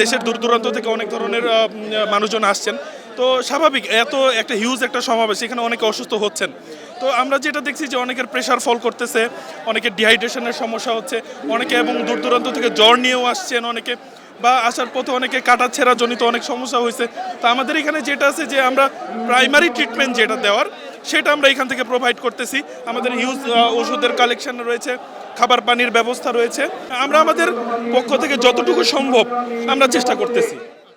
দেশের দূর দূরান্ত থেকে অনেক ধরনের মানুষজন আসছেন। তো স্বাভাবিক, এত একটা হিউজ একটা সমাবেশ এখানে অনেকে অসুস্থ হচ্ছেন। তো আমরা যেটা দেখছি যে অনেকের প্রেশার ফল করতেছে অনেকের ডিহাইড্রেশনের সমস্যা হচ্ছে, অনেকে এবং দূর দূরান্ত থেকে জ্বর নিয়েও আসছেন অনেকে, বা আসার পথে অনেকে কাটা ছেঁড়া জনিত অনেক সমস্যা হয়েছে। তো আমাদের এখানে যেটা আছে যে আমরা প্রাইমারি ট্রিটমেন্ট যেটা দেওয়ার সেটা আমরা এখান থেকে প্রোভাইড করতেছি। আমাদের হিউজ ওষুধের কালেকশন রয়েছে, খাবার পানির ব্যবস্থা রয়েছে। আমরা আমাদের পক্ষ থেকে যতটুকু সম্ভব আমরা চেষ্টা করতেছি।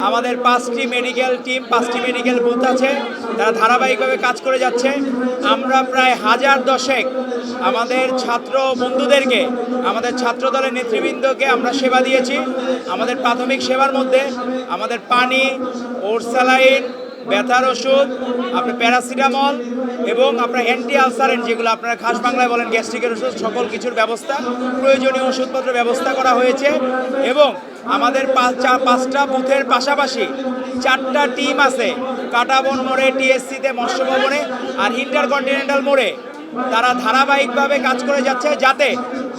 আমাদের পাঁচটি মেডিকেল টিম পাঁচটি মেডিকেল বুথ আছে, তারা ধারাবাহিকভাবে কাজ করে যাচ্ছে। আমরা প্রায় হাজার দশেক আমাদের ছাত্র বন্ধুদেরকে, আমাদের ছাত্র দলের নেতৃবৃন্দকে আমরা সেবা দিয়েছি। আমাদের প্রাথমিক সেবার মধ্যে আমাদের পানি ওরসালাইন ব্যথার ওষুধ, আপনার প্যারাসিটামল এবং আপনার অ্যান্টি আলসারেন্ট যেগুলো আপনারা খাস বাংলায় বলেন গ্যাস্ট্রিকের ওষুধ, সকল কিছুর ব্যবস্থা, প্রয়োজনীয় ওষুধপত্র ব্যবস্থা করা হয়েছে এবং আমাদের পাঁচটা বুথের পাশাপাশি চারটা টিম আছে কাটাবন মোড়ে, টিএসসিতে মৎস্য ভবনে আর ইন্টারকন্টিনেন্টাল মোড়ে। তারা ধারাবাহিকভাবে কাজ করে যাচ্ছে যাতে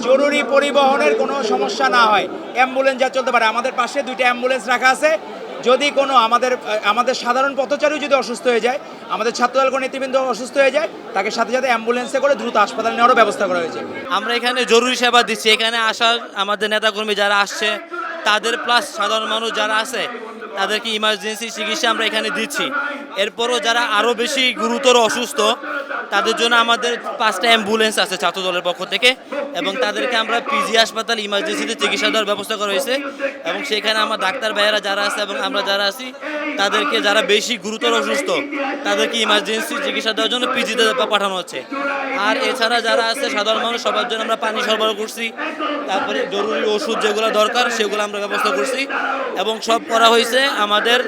জরুরি পরিবহনের কোনো সমস্যা না হয়। অ্যাম্বুলেন্স যা চলতে পারে। আমাদের পাশে দুইটা অ্যাম্বুলেন্স রাখা আছে। যদি কোনো আমাদের আমাদের সাধারণ পথচারী যদি অসুস্থ হয়ে যায়, আমাদের ছাত্রদল নেতৃবৃন্দ অসুস্থ হয়ে যায়, তাকে সাথে সাথে অ্যাম্বুলেন্সে করে দ্রুত হাসপাতালে নেওয়ারও ব্যবস্থা করা হয়েছে। আমরা এখানে জরুরি সেবা দিচ্ছি। এখানে আসার আমাদের নেতাকর্মী যারা আসছে, তাদের প্লাস সাধারণ মানুষ যারা আছে, তাদেরকে ইমার্জেন্সি চিকিৎসা আমরা এখানে দিচ্ছি। এরপরও যারা আরও বেশি গুরুতর অসুস্থ তাদের জন্য আমাদের পাঁচটা অ্যাম্বুলেন্স আছে ছাত্র দলের পক্ষ থেকে এবং তাদেরকে আমরা পিজি হাসপাতাল ইমার্জেন্সিতে চিকিৎসা দেওয়ার ব্যবস্থা করা হয়েছে এবং সেখানে আমার ডাক্তার ভাইয়েরা যারা আছে এবং আমরা যারা আছি, তাদেরকে যারা বেশি গুরুতর অসুস্থ, তাদেরকে ইমার্জেন্সি চিকিৎসা দেওয়ার জন্য পিজিতে পাঠানো হচ্ছে। আর এছাড়া যারা আছে, সাধারণ মানুষ, সবার জন্য আমরা পানি সরবরাহ করছি, তারপরে জরুরি ওষুধ যেগুলো দরকার, সেগুলো আমরা ব্যবস্থা করছি এবং সব করা হয়েছে আমাদের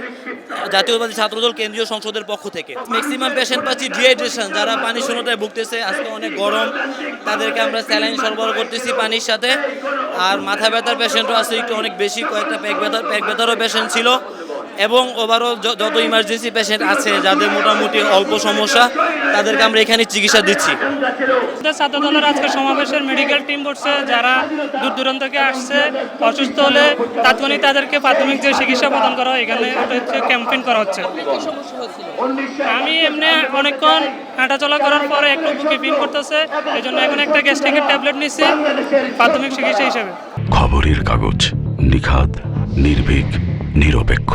জাতীয়বাদী ছাত্রদল কেন্দ্রীয় সংসদের পক্ষ থেকে। ম্যাক্সিমাম পেশেন্ট পাচ্ছি ডিহাইড্রেশন যারা পানি শূন্যতায় ভুগতেছে, আজকে অনেক গরম। তাদেরকে আমরা স্যালাইন সরবরাহ করতেছি পানির সাথে। আর মাথা ব্যথার পেশেন্টও আছে, একটু অনেক বেশি, কয়েকটা প্যাক ব্যথার প্যাক ব্যথারও পেশেন্ট ছিল। এবং ওভারঅল যত ইমার্জেন্সি পেশেন্ট আছে যাদের মোটামুটি অল্প সমস্যা তাদেরকে আমরা এখানে চিকিৎসা দিচ্ছি। ছাত্র দলের আজকে সমাবেশের মেডিকেল টিম বসছে যারা দূর দূরান্ত থেকে আসছে অসুস্থ হলে তাৎক্ষণিক তাদেরকে প্রাথমিক যে চিকিৎসা প্রদান করা হয় এখানে ওটা হচ্ছে ক্যাম্পেইন করা হচ্ছে। আমি এমনি অনেকক্ষণ হাঁটাচলা করার পরে একটু বুকে পিন করতেছে এই জন্য এখন একটা গ্যাস্ট্রিকের ট্যাবলেট নিচ্ছি প্রাথমিক চিকিৎসা হিসেবে। খবরের কাগজ নিখাদ নির্ভীক নিরপেক্ষ।